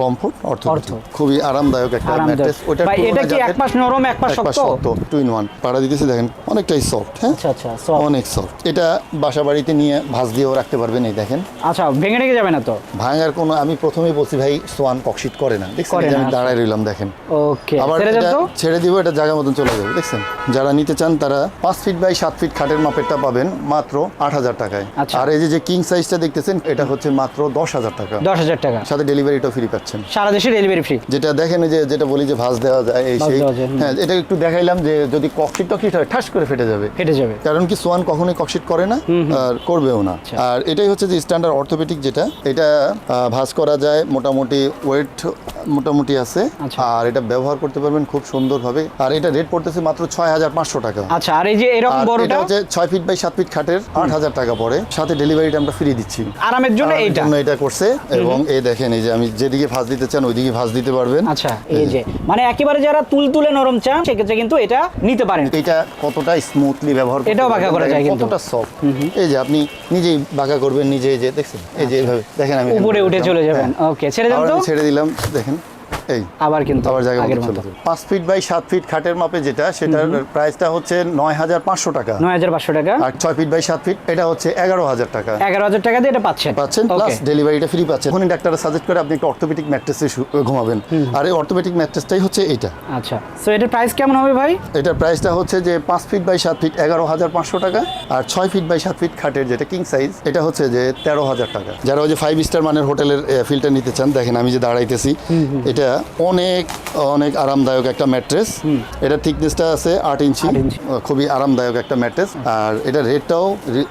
Comfort অর্থ। খুবই আরামদায়ক একটা ম্যাট্রেস। ওটা ভাই, এটা কি এক পাশ নরম, এক পাশ শক্ত? টু ইন ওয়ান পাড়া দিতেছে দেখেন অনেকটাই সফট হ্যাঁ? আচ্ছা আচ্ছা। অনেক সফট এটা বাসা বাড়িতে নিয়ে ভাঁজ দিয়েও রাখতে পারবেন এই দেখেন। আচ্ছা ভেঙে রেখে যাবে না তো? ভাঙার কোনো আমি প্রথমেই বলছি ভাই সোয়ান ককশিট করে না। দেখছেন? আমি আচ্ছা। দাঁড়ায় রইলাম দেখেন। ওকে আবার ছেড়ে দিব এটা জায়গা মতন চলে যাবে দেখছেন? যারা নিতে চান তারা পাঁচ ফিট বাই সাত ফিট খাটের মাপেরটা পাবেন মাত্র আট হাজার টাকায়। আচ্ছা। আর এই যে যে কিং সাইজটা দেখতেছেন এটা হচ্ছে মাত্র দশ হাজার টাকা। দশ হাজার টাকা। সাথে ডেলিভারিটা ফ্রি পাচ্ছেন। সারা দেশে ডেলিভারি ফ্রি যেটা দেখেন যে যেটা বলি যে ভাঁজ দেওয়া যায় এই সেই। হ্যাঁ এটা একটু দেখাইলাম যে যদি ককশিট টকশিট হয় ঠাস করে ফেটে যাবে। ফেটে যাবে। কারণ কি সোয়ান কখনোই ককশিট করে না আর করবেও না। আচ্ছা। আর এটাই হচ্ছে যে স্ট্যান্ডার্ড অর্থোপেডিক যেটা এটা ভাঁজ করা যায় মোটামুটি ওয়েট মোটামুটি আছে। আচ্ছা। আর এটা ব্যবহার করতে পারবেন খুব সুন্দরভাবে। আর এটা রেট পড়তেছে মাত্র ছয় হাজার পাঁচশো টাকা। আচ্ছা আর এই যে এরকম বড়টা? এটা হচ্ছে ছয় ফিট বাই সাত ফিট খাটের আট হাজার টাকা পড়ে। সাথে ডেলিভারিটা আমরা ফ্রি দিচ্ছি। আরামের জন্য এইটা। জন্য এটা করছে। এবং এই দেখেন এই যে আমি যেদিকে ভাঁজ দিতে চান ওইদিকে ভাঁজ দিতে পারবেন। আচ্ছা এই যে মানে একেবারে যারা তুলতুলে নরম চান সেক্ষেত্রে কিন্তু এটা নিতে পারেন। এটা কতটা স্মুথলি ব্যবহার এটাও বাঁকা করা যায় কিন্তু। কতটা সফট এই যে আপনি নিজেই বাঁকা করবেন নিজে যে দেখছেন? এই যে এইভাবে। দেখেন আমি উপরে উঠে চলে যাবেন। হ্যাঁ। ওকে ছেড়ে দেন তো। ছেড়ে দিলাম দেখেন। এই আবার কিন্তু আবার জায়গা। পাঁচ ফিট বাই সাত ফিট খাটের মাপে যেটা সেটার প্রাইসটা হচ্ছে নয় হাজার পাঁচশো টাকা। নয় হাজার পাঁচশো টাকা। আর ছয় ফিট বাই সাত ফিট এটা হচ্ছে এগারো হাজার টাকা। এগারো হাজার টাকা দিয়ে এটা পাচ্ছেন। পাচ্ছেন প্লাস ডেলিভারিটা ফ্রি পাচ্ছেন। এখন ডাক্তার সাজেস্ট করে আপনি একটা অর্থোপেডিক ম্যাট্রেসে ঘুমাবেন। আর এই অর্থোপেডিক ম্যাট্রেসটাই হচ্ছে এইটা। আচ্ছা সো এটার প্রাইস কেমন হবে ভাই? এটার প্রাইসটা হচ্ছে যে পাঁচ ফিট বাই সাত ফিট এগারো হাজার পাঁচশো টাকা আর ছয় ফিট বাই সাত ফিট খাটের যেটা কিং সাইজ এটা হচ্ছে যে তেরো হাজার টাকা। যারা ওই যে ফাইভ স্টার মানের হোটেলের ফিল্টার নিতে চান দেখেন আমি যে দাঁড়াইতেছি এটা অনেক অনেক আরামদায়ক একটা ম্যাট্রেস। এটা থিকনেসটা আছে আট ইঞ্চি। খুবই আরামদায়ক একটা ম্যাট্রেস। আর এটা রেটটাও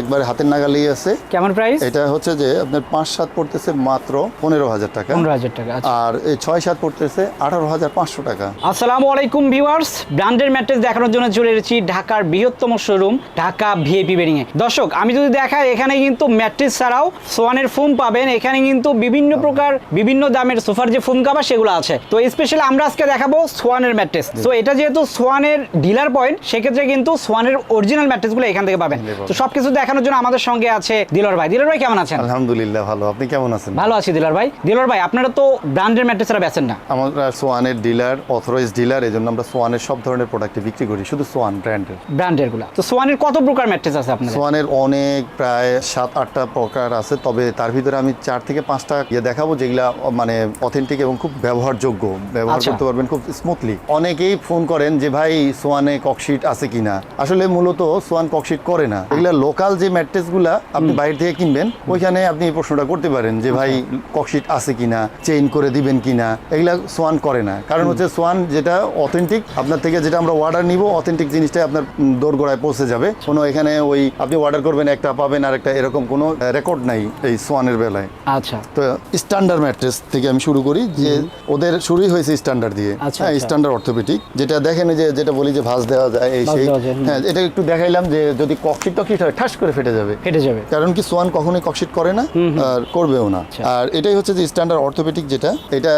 একবার হাতের নাগালেই আছে। কেমন প্রাইস? এটা হচ্ছে যে আপনার পাঁচ সাত পড়তেছে মাত্র পনেরো হাজার টাকা। পনেরো হাজার টাকা আচ্ছা। আর এই ছয় সাত পড়তেছে আঠারো হাজার পাঁচশো টাকা। আসসালামু আলাইকুম ভিউয়ার্স। ব্র্যান্ডের ম্যাট্রেস দেখানোর জন্য চলে এসেছি ঢাকার বৃহত্তম শোরুম ঢাকা ভিএপি বেরিং এ। দর্শক আমি যদি দেখাই এখানে কিন্তু ম্যাট্রেস ছাড়াও সোয়ানের ফোম পাবেন। এখানে কিন্তু বিভিন্ন প্রকার বিভিন্ন দামের সোফার যে ফোম কাভার সেগুলো আছে। তো স্পেশালি আমরা আজকে দেখাবো সোয়ানের ম্যাট্রেস তো এটা যেহেতু সোয়ানের ডিলার পয়েন্ট সেক্ষেত্রে কিন্তু সোয়ানের অরিজিনাল ম্যাট্রেসগুলো এখান থেকে পাবেন। তো সবকিছু দেখানোর জন্য আমাদের সঙ্গে আছে দিলর ভাই। দিলর ভাই কেমন আছেন? আলহামদুলিল্লাহ ভালো। আপনি কেমন আছেন? ভালো আছি দিলর ভাই। দিলর ভাই আপনারা তো ব্র্যান্ডের ম্যাট্রেসরা বেচেন না। আমরা সোয়ানের ডিলার অথরাইজ ডিলার এই জন্য আমরা সোয়ানের সব ধরনের প্রোডাক্ট বিক্রি করি শুধু সোয়ান ব্র্যান্ডের ব্র্যান্ডেরগুলো। তো সোয়ানের কত প্রকার ম্যাট্রেস আছে আপনাদের? সোয়ানের অনেক প্রায় সাত আটটা প্রকার আছে তবে তার ভিতরে আমি চার থেকে পাঁচটা ইয়ে দেখাবো যেগুলা মানে অথেন্টিক এবং খুব ব্যবহারযোগ্য ব্যবহার আচ্ছা। করতে পারবেন খুব স্মুথলি অনেকেই ফোন করেন যে ভাই সোয়ানে ককশিট আছে কিনা? আসলে মূলত সোয়ান ককশিট করে না। এগুলা লোকাল যে ম্যাট্রেসগুলা আপনি বাইরে থেকে কিনবেন ওইখানে আপনি এই প্রশ্নটা করতে পারেন যে ভাই ককশিট আছে কিনা? চেইন করে দিবেন কিনা? এগুলা সোয়ান করে না। কারণ হচ্ছে সোয়ান যেটা অথেন্টিক আপনার থেকে যেটা আমরা অর্ডার নিব অথেন্টিক জিনিসটাই আপনার দোরগোড়ায় পৌঁছে যাবে। কোনো এখানে ওই আপনি অর্ডার করবেন একটা পাবেন আর একটা এরকম কোনো রেকর্ড নাই এই সোয়ানের বেলায়। আচ্ছা। তো স্ট্যান্ডার্ড ম্যাট্রেস থেকে আমি শুরু করি যে ওদের শুরুই হয়েছে স্ট্যান্ডার্ড দিয়ে। আচ্ছা, হ্যাঁ আচ্ছা। স্ট্যান্ডার্ড অর্থোপেডিক যেটা দেখেন যে যেটা বলি যে ভাঁজ দেওয়া যায় এই সেই। হ্যাঁ এটা একটু দেখাইলাম যে যদি ককশিট টকশিট হয় ঠাস করে ফেটে যাবে। ফেটে যাবে। কারণ কি সোয়ান কখনোই ককশিট করে না আর করবেও না। আচ্ছা। আর এটাই হচ্ছে যে স্ট্যান্ডার্ড অর্থোপেডিক যেটা এটা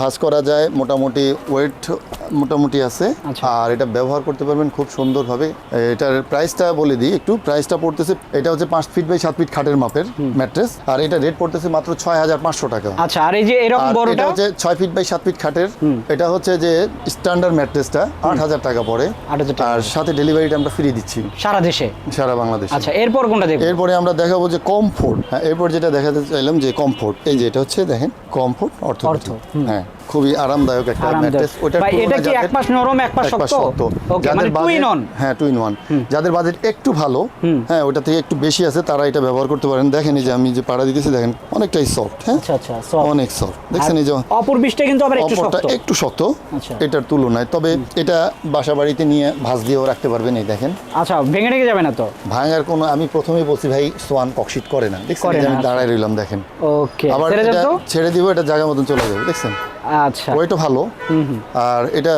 ভাঁজ করা যায় মোটামুটি ওয়েট মোটামুটি আছে। আচ্ছা। আর এটা ব্যবহার করতে পারবেন খুব সুন্দরভাবে। এটার প্রাইসটা বলে দিই একটু প্রাইসটা পড়তেছে এটা হচ্ছে পাঁচ ফিট বাই সাত ফিট খাটের মাপের ম্যাট্রেস আর এটা রেট পড়তেছে মাত্র ছয় হাজার পাঁচশো টাকা। আচ্ছা আর এই যে এরকম বড়টা? হচ্ছে ছয় ফিট বাই সাত ফিট খাটের। এটা হচ্ছে যে স্ট্যান্ডার্ড ম্যাট্রেসটা আট হাজার টাকা পড়ে। আট হাজার টাকা। আর সাথে ডেলিভারিটা আমরা ফ্রি দিচ্ছি। সারা দেশে? সারা বাংলাদেশ। আচ্ছা এরপর কোনটা দেখব? এরপরে আমরা দেখাবো যে কমফোর্ট হ্যাঁ এরপর যেটা দেখাতে চাইলাম যে কমফোর্ট এই যে এটা হচ্ছে দেখেন কমফোর্ট অর্থ অর্থ, হ্যাঁ খুবই আরামদায়ক একটা। ম্যাট্রেস ভাই, এটা কি এক পাশ নরম, এক পাশ শক্ত? মানে in one? হ্যাঁ টু ইন ওয়ান যাদের বাজেট একটু ভালো হ্যাঁ ওটা থেকে একটু বেশি আছে তারা এটা ব্যবহার করতে পারেন। দেখেন এই যে আমি যে পাড়া দিতেছি দেখেন অনেকটাই সফট হ্যাঁ? আচ্ছা আচ্ছা। অনেক সফট দেখছেন এই যে অপর বিষটা কিন্তু আবার একটু শক্ত। একটু শক্ত আচ্ছা। এটার তুলনায়। তবে এটা বাসা বাড়িতে নিয়ে ভাঁজ দিয়েও রাখতে পারবেন এই দেখেন। আচ্ছা ভেঙে রেখে যাবে না তো? ভাঙার কোনো আমি প্রথমেই বলছি ভাই সোয়ান ককশিট করে না। দেখছেন আমি দাঁড়ায় রইলাম দেখেন। ওকে আবার ছেড়ে দিব এটা জায়গা মতন চলে যাবে দেখছেন? আচ্ছা। ওইটা ভালো। আর এটা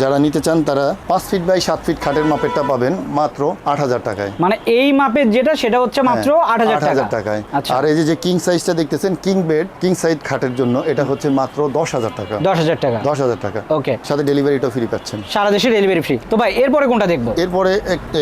যারা নিতে চান তারা পাঁচ ফিট বাই সাত ফিট খাটের মাপেরটা পাবেন মাত্র আট হাজার টাকায়। মানে এই মাপের যেটা সেটা হচ্ছে মাত্র আট হাজার টাকায়। আচ্ছা। আর এই যে কিং সাইজটা দেখতেছেন কিং বেড কিং সাইজ খাটের জন্য এটা হচ্ছে মাত্র দশ হাজার টাকা। দশ হাজার টাকা। দশ হাজার টাকা। ওকে সাথে ডেলিভারিটাও ফ্রি পাচ্ছেন। সারা দেশে ডেলিভারি ফ্রি তো ভাই এরপরে কোনটা দেখব? এরপরে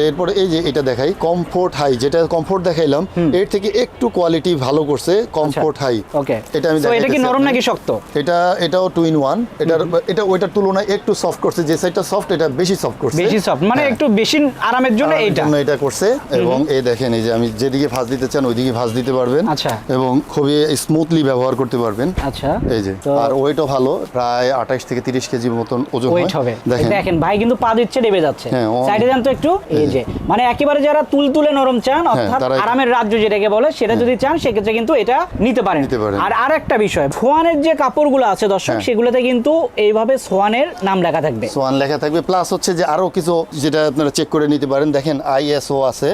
এরপরে এই যে এটা দেখাই কমফোর্ট হাই যেটা কমফোর্ট দেখাইলাম এর থেকে একটু কোয়ালিটি ভালো করছে কমফোর্ট হাই ওকে এটা আমি এটা কি নরম নাকি শক্ত? এটা এটাও টু ইন ওয়ান এটার এটা ওইটার তুলনায় একটু সফট করছে যে সাইডটা সফট এটা বেশি সফট করছে। বেশি সফট মানে হ্যাঁ। একটু বেশি আরামের জন্য জন্য এটা করছে এবং এই দেখেন এই যে আমি যেদিকে ভাঁজ দিতে চান ওইদিকে ভাঁজ দিতে পারবেন। আচ্ছা। এবং খুবই স্মুথলি ব্যবহার করতে পারবেন। আচ্ছা। এই যে আর ওয়েটও ভালো প্রায় আঠাশ থেকে তিরিশ কেজি মতন ওজন ওয়েট হয়। হবে। দেখেন। দেখেন ভাই কিন্তু পা দিচ্ছে ডেবে যাচ্ছে। হ্যাঁ, সাইডে যান তো একটু এই যে। মানে একেবারে যারা তুলতুলে নরম চান অর্থাৎ তারাই- আরামের রাজ্য যেটাকে বলে সেটা যদি চান সেক্ষেত্রে কিন্তু এটা নিতে পারেন। আর আরেকটা বিষয় সোয়ানের যে কাপড়গুলো আছে দর্শক হ্যাঁ। সেগুলোতে কিন্তু এইভাবে সোয়ানের নাম লেখা থাকবে। সোয়ান লেখা থাকবে। প্লাস হচ্ছে যে আরও কিছু যেটা আপনারা চেক করে নিতে পারেন দেখেন আইএসও আছে।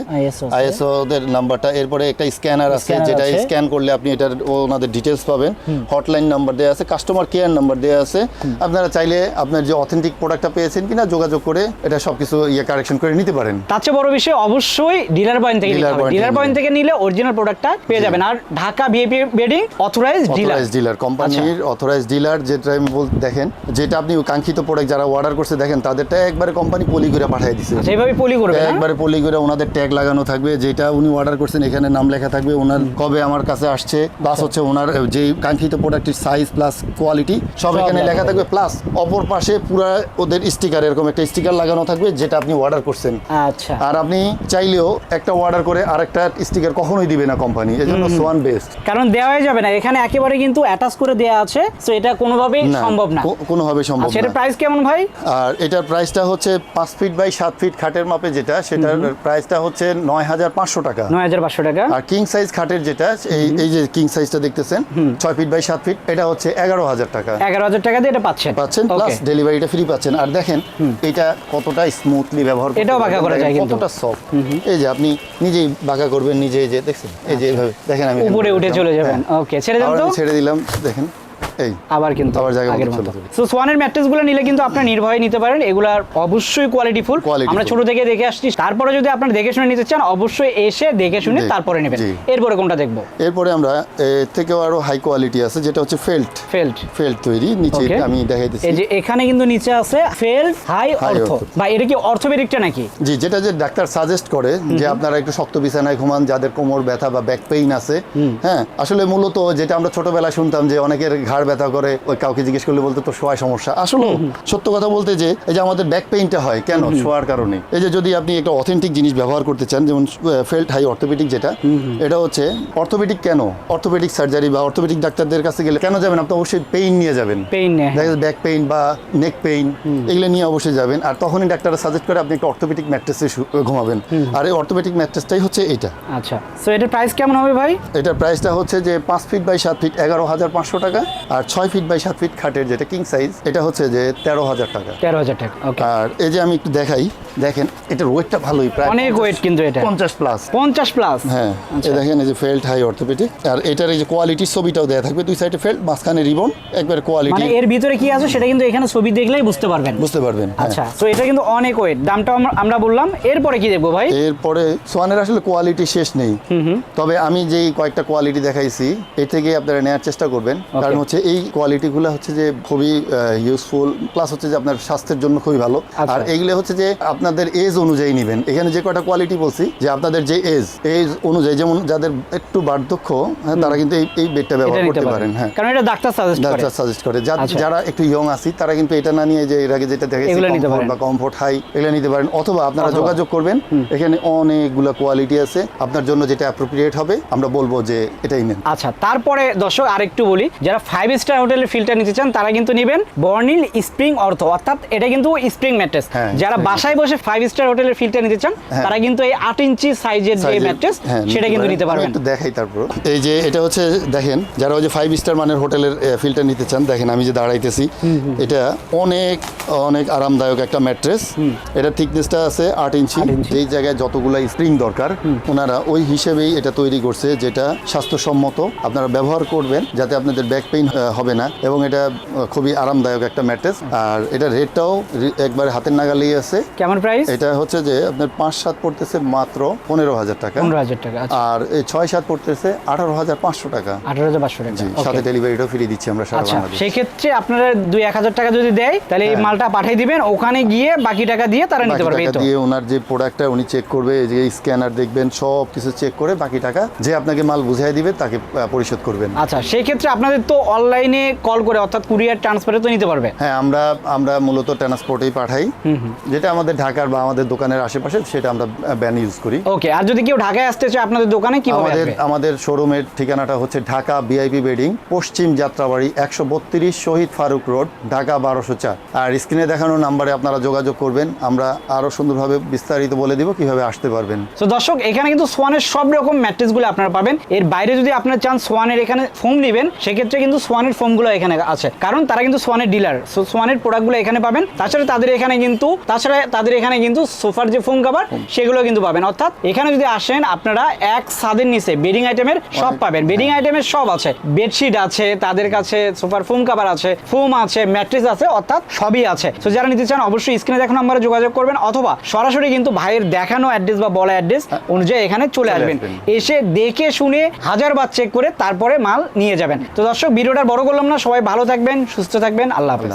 আইএসও দের নাম্বারটা এরপরে একটা স্ক্যানার আছে যেটা স্ক্যান করলে আপনি এটার ওনাদের ডিটেলস পাবেন। হটলাইন নাম্বার দেওয়া আছে কাস্টমার কেয়ার নাম্বার দেওয়া আছে। আপনারা চাইলে আপনার যে অথেন্টিক প্রোডাক্টটা পেয়েছেন কিনা যোগাযোগ করে এটা সবকিছু ইয়ে কারেকশন করে নিতে পারেন। তার চেয়ে বড় বিষয় অবশ্যই ডিলার পয়েন্ট থেকে ডিলার পয়েন্ট থেকে নিলে অরিজিনাল প্রোডাক্টটা পেয়ে যাবেন। আর Dhaka BAP bedding authorise dealer dealer কোম্পানির অথরাইজ ডিলার যেটা আমি বল দেখেন যেটা আপনি কাঙ্ক্ষিত প্রোডাক্ট যারা অর্ডার করছে দেখেন তাদেরটা একবারে কোম্পানি পলি করে পাঠিয়ে দিছে। সেইভাবে পলি করবে একবারে পলি করে ওনাদের ট্যাগ লাগানো থাকবে যেটা উনি অর্ডার করছেন এখানে নাম লেখা থাকবে ওনার কবে আমার কাছে আসছে প্লাস হচ্ছে ওনার যে কাঙ্ক্ষিত প্রোডাক্টের সাইজ প্লাস কোয়ালিটি সব এখানে লেখা থাকবে প্লাস অপর পাশে পুরো ওদের স্টিকার এরকম একটা স্টিকার লাগানো থাকবে যেটা আপনি অর্ডার করছেন। আচ্ছা। আর আপনি চাইলেও একটা অর্ডার করে আরেকটা স্টিকার কখনোই দিবে না কোম্পানি এজন্য সোয়ান বেস্ট কারণ দেওয়াই যাবে না এখানে একেবারে কিন্তু অ্যাটাচ করে দেওয়া আছে তো এটা কোনোভাবেই সম্ভব না। কোনোভাবে সম্ভব আচ্ছা না। প্রাইস কেমন ভাই? আর এটার প্রাইসটা হচ্ছে পাঁচ ফিট বাই সাত ফিট খাটের মাপে যেটা সেটার প্রাইসটা হচ্ছে নয় হাজার পাঁচশো টাকা। নয় হাজার পাঁচশো টাকা। আর কিং সাইজ খাটের যেটা এই এই যে কিং সাইজটা দেখতেছেন ছয় ফিট বাই সাত ফিট এটা হচ্ছে এগারো হাজার টাকা। এগারো হাজার টাকা দিয়ে এটা পাচ্ছেন? পাচ্ছেন প্লাস ডেলিভারিটা ফ্রি পাচ্ছেন। আর দেখেন এটা কতটা স্মুথলি ব্যবহার করতে এটাও বাঁকা করা যায় কিন্তু। কতটা সফট এই যে আপনি নিজেই বাঁকা করবেন নিজে যে দেখছেন এই যে এইভাবে। দেখেন আমি উপরে উঠে চলে যাবেন। হ্যাঁ। ওকে ছেড়ে দেন তো। আমি ছেড়ে দিলাম দেখেন। এই আবার কিন্তু আবার জায়গা আগের মতো। সো সোয়ানের ম্যাট্রেসগুলো নিলে কিন্তু আপনার নির্ভয়ে নিতে পারেন। এগুলার অবশ্যই কোয়ালিটি ফুল আমরা ছোট থেকে দেখে আসছি। তারপরে যদি আপনারা দেখে শুনে নিতে চান অবশ্যই এসে দেখে শুনে তারপরে নেবেন। এরপরে কোনটা দেখব? এরপরে আমরা এর থেকেও আরও হাই কোয়ালিটি আছে যেটা হচ্ছে ফেল্ট ফেল্ট ফেল্ট তৈরি নিচে. আমি দেখাইতেছি এই যে এখানে কিন্তু নিচে আছে ফেল্ট হাই অর্থ বা এটা কি অর্থোপেডিকটা নাকি? জি যেটা যে ডাক্তার সাজেস্ট করে যে আপনারা একটু শক্ত বিছানায় ঘুমান যাদের কোমর ব্যথা বা ব্যাক পেইন আছে। হ্যাঁ আসলে মূলত যেটা আমরা ছোটবেলায় শুনতাম যে অনেকের ঘাড় ব্যথা করে ওই কাউকে জিজ্ঞেস করলে বলতে তো শোয়ার সমস্যা? আসলে সত্য কথা বলতে যে এই যে আমাদের ব্যাক পেইনটা হয় কেন? শোয়ার কারণে। এই যে যদি আপনি একটা অথেন্টিক জিনিস ব্যবহার করতে চান যেমন ফেল্ট হাই অর্থোপেডিক যেটা এটা হচ্ছে অর্থোপেডিক কেন? অর্থোপেডিক সার্জারি বা অর্থোপেডিক ডাক্তারদের কাছে গেলে কেন যাবেন? আপনি অবশ্যই পেইন নিয়ে যাবেন। পেইন নেই দেখা ব্যাক পেইন বা নেক পেইন এগুলো নিয়ে অবশ্যই যাবেন। আর তখনই ডাক্তাররা সাজেস্ট করে আপনি একটা অর্থোপেডিক ম্যাট্রেসে ঘুমাবেন। আর এই অর্থোপেডিক ম্যাট্রেসটাই হচ্ছে এটা। আচ্ছা। সো এটার প্রাইস কেমন হবে ভাই? এটার প্রাইসটা হচ্ছে যে পাঁচ ফিট বাই সাত ফিট এগারো হাজার পাঁচশো টাকা। আর ছয় ফিট বাই সাত ফিট খাটের যেটা কিং সাইজ এটা হচ্ছে যে তেরো হাজার টাকা। তেরো হাজার টাকা আর এই যে আমি একটু দেখাই দেখেন এটার ওয়েটটা ভালোই প্রায় অনেক ওয়েট কিন্তু এটা। পঞ্চাশ প্লাস পঞ্চাশ প্লাস হ্যাঁ এই দেখেন এই যে ফেল্ট হাই অর্থোপেডিক আর এটার এই যে কোয়ালিটির ছবিটাও দেওয়া থাকবে দুই সাইডে ফেল্ট মাঝখানে রিবন একবার কোয়ালিটি মানে এর ভিতরে কি আছে সেটা কিন্তু এখানে ছবি দেখলেই বুঝতে পারবেন। বুঝতে পারবেন হ্যাঁ। আচ্ছা তো এটা কিন্তু অনেক ওয়েট দামটা আমরা- বললাম এরপরে কি দেখব ভাই? এরপরে সোয়ানের আসলে কোয়ালিটি শেষ নেই। তবে আমি যেই কয়েকটা কোয়ালিটি দেখাইছি এর থেকে আপনারা নেওয়ার চেষ্টা করবেন। কারণ হচ্ছে এই কোয়ালিটিগুলো হচ্ছে যে খুবই ইউজফুল প্লাস হচ্ছে যে আপনার স্বাস্থ্যের জন্য খুবই ভালো। আচ্ছা। আর এইগুলো হচ্ছে যে আপনাদের এজ অনুযায়ী নেবেন। এখানে যে কয়টা কোয়ালিটি বলছি যে আপনাদের যে এজ এজ অনুযায়ী যেমন যাদের একটু বার্ধক্য হ্যাঁ, তারা কিন্তু এই এই বেডটা ব্যবহার করতে পারেন। হ্যাঁ। কারণ এটা ডাক্তার সাজেস্ট করে। ডাক্তার সাজেস্ট করে আচ্ছা। যারা একটু ইয়ং আছি তারা কিন্তু এটা না নিয়ে যে এর আগে যেটা দেখেছি কমফোর্ট বা কমফোর্ট হাই এগুলো নিতে পারেন। অথবা আপনারা যোগাযোগ করবেন এখানে অনেকগুলো কোয়ালিটি আছে। আপনার জন্য যেটা অ্যাপ্রোপ্রিয়েট হবে আমরা বলব যে এটাই নেন। আচ্ছা তারপরে দর্শক আরেকটু বলি যারা ফাইভ স্টার হোটেলের ফিল্টার নিতে চান তারা কিন্তু নেবেন বর্নিল স্প্রিং অর্থ অর্থাৎ এটা কিন্তু স্প্রিং ম্যাট্রেস যারা বাসায় বসে ফাইভ স্টার হোটেলের ফিল্টার নিতে চান হ্যাঁ। তারা কিন্তু এই আট ইঞ্চি সাইজের যে ম্যাট্রেস সেটা কিন্তু নিতে পারবেন। দেখাই তারপর। এই যে এটা হচ্ছে দেখেন যারা ওই যে ফাইভ স্টার মানের হোটেলের ফিল্টার নিতে চান দেখেন আমি যে দাঁড়াইতেছি এটা অনেক অনেক আরামদায়ক একটা ম্যাট্রেস এটা থিকনেসটা আছে আট ইঞ্চি। যেই জায়গায় যতগুলা স্প্রিং দরকার ওনারা ওই হিসেবেই এটা তৈরি করছে যেটা স্বাস্থ্যসম্মত। আপনারা ব্যবহার করবেন যাতে আপনাদের ব্যাক পেইন হবে না। এবং এটা খুবই আরামদায়ক একটা ম্যাট্রেস। আর এটা রেটটাও একবারে হাতের নাগালেই আছে। কেমন প্রাইস এটা হচ্ছে যে আপনার পাঁচ সাত পড়তেছে মাত্র পনেরো হাজার টাকা। পনেরো হাজার টাকা আচ্ছা। আর এই ছয় সাত পড়তেছে আঠারো হাজার পাঁচশো টাকা। আঠারো হাজার পাঁচশো টাকা জি সাথে ডেলিভারিটাও ফ্রি দিচ্ছি আমরা সারা আচ্ছা বাংলাদেশ। সেক্ষেত্রে আপনারা দুই এক হাজার টাকা যদি দেয় তাহলে এই হ্যাঁ। মালটা পাঠিয়ে দিবেন ওখানে গিয়ে বাকি টাকা দিয়ে তারা নিতে পারবে টাকা দিয়ে ওনার যে প্রোডাক্টটা উনি চেক করবে এই যে স্ক্যানার দেখবেন সব কিছু চেক করে বাকি টাকা যে আপনাকে মাল বুঝিয়ে দিবে তাকে পরিশোধ করবেন। আচ্ছা সেই ক্ষেত্রে আপনাদের তো অনলাইনে কল করে অর্থাৎ কুরিয়ার ট্রান্সফারে তো নিতে পারবে? হ্যাঁ আমরা আমরা মূলত ট্রান্সপোর্টেই পাঠাই। যেটা আমাদের ঢাকার বা আমাদের দোকানের আশেপাশে সেটা আমরা ব্যান ইউজ করি। ওকে আর যদি কেউ ঢাকায় আসতে চায় আপনাদের দোকানে কীভাবে আমাদের আমাদের শোরুমের ঠিকানাটা হচ্ছে ঢাকা বিআইপি বেডিং পশ্চিম যাত্রাবাড়ি একশো বত্রিশ শহীদ ফারুক রোড ঢাকা বারোশো চার। আর স্ক্রিনে দেখানো নাম্বারে আপনারা যোগাযোগ করবেন। আমরা আরও সুন্দরভাবে বিস্তারিত বলে দিব কীভাবে আসতে পারবেন। তো দর্শক এখানে কিন্তু সোয়ানের সব রকম ম্যাট্রেসগুলো আপনারা পাবেন। এর বাইরে যদি আপনারা চান সোয়ানের এখানে ফোম নেবেন সেক্ষেত্রে কিন্তু সোয়ানের ফোমগুলো এখানে আছে। কারণ তারা কিন্তু সোয়ানের ডিলার সো সোয়ানের প্রোডাক্টগুলো এখানে পাবেন। তাছাড়া তাদের এখানে কিন্তু তাছাড়া তাদের এখানে কিন্তু সোফার যে ফোম কাভার সেগুলো কিন্তু পাবেন। অর্থাৎ এখানে যদি আসেন আপনারা এক ছাদের নিচে বেডিং আইটেমের সব পাবেন। বেডিং আইটেমের সব আছে। বেডশিট আছে তাদের কাছে সোফার ফোম কাভার আছে ফোম আছে ম্যাট্রিস আছে অর্থাৎ সবই আছে। তো যারা নিতে চান অবশ্যই স্ক্রিনে দেখানো নাম্বারে যোগাযোগ করবেন অথবা সরাসরি কিন্তু ভাইয়ের দেখানো অ্যাড্রেস বা বলা অ্যাড্রেস অনুযায়ী এখানে চলে আসবেন। এসে দেখে শুনে হাজার বার চেক করে তারপরে মাল নিয়ে যাবেন। তো দর্শক ভিডিওটা বড় করলাম না সবাই ভালো থাকবেন সুস্থ থাকবেন আল্লাহ হাফেজ।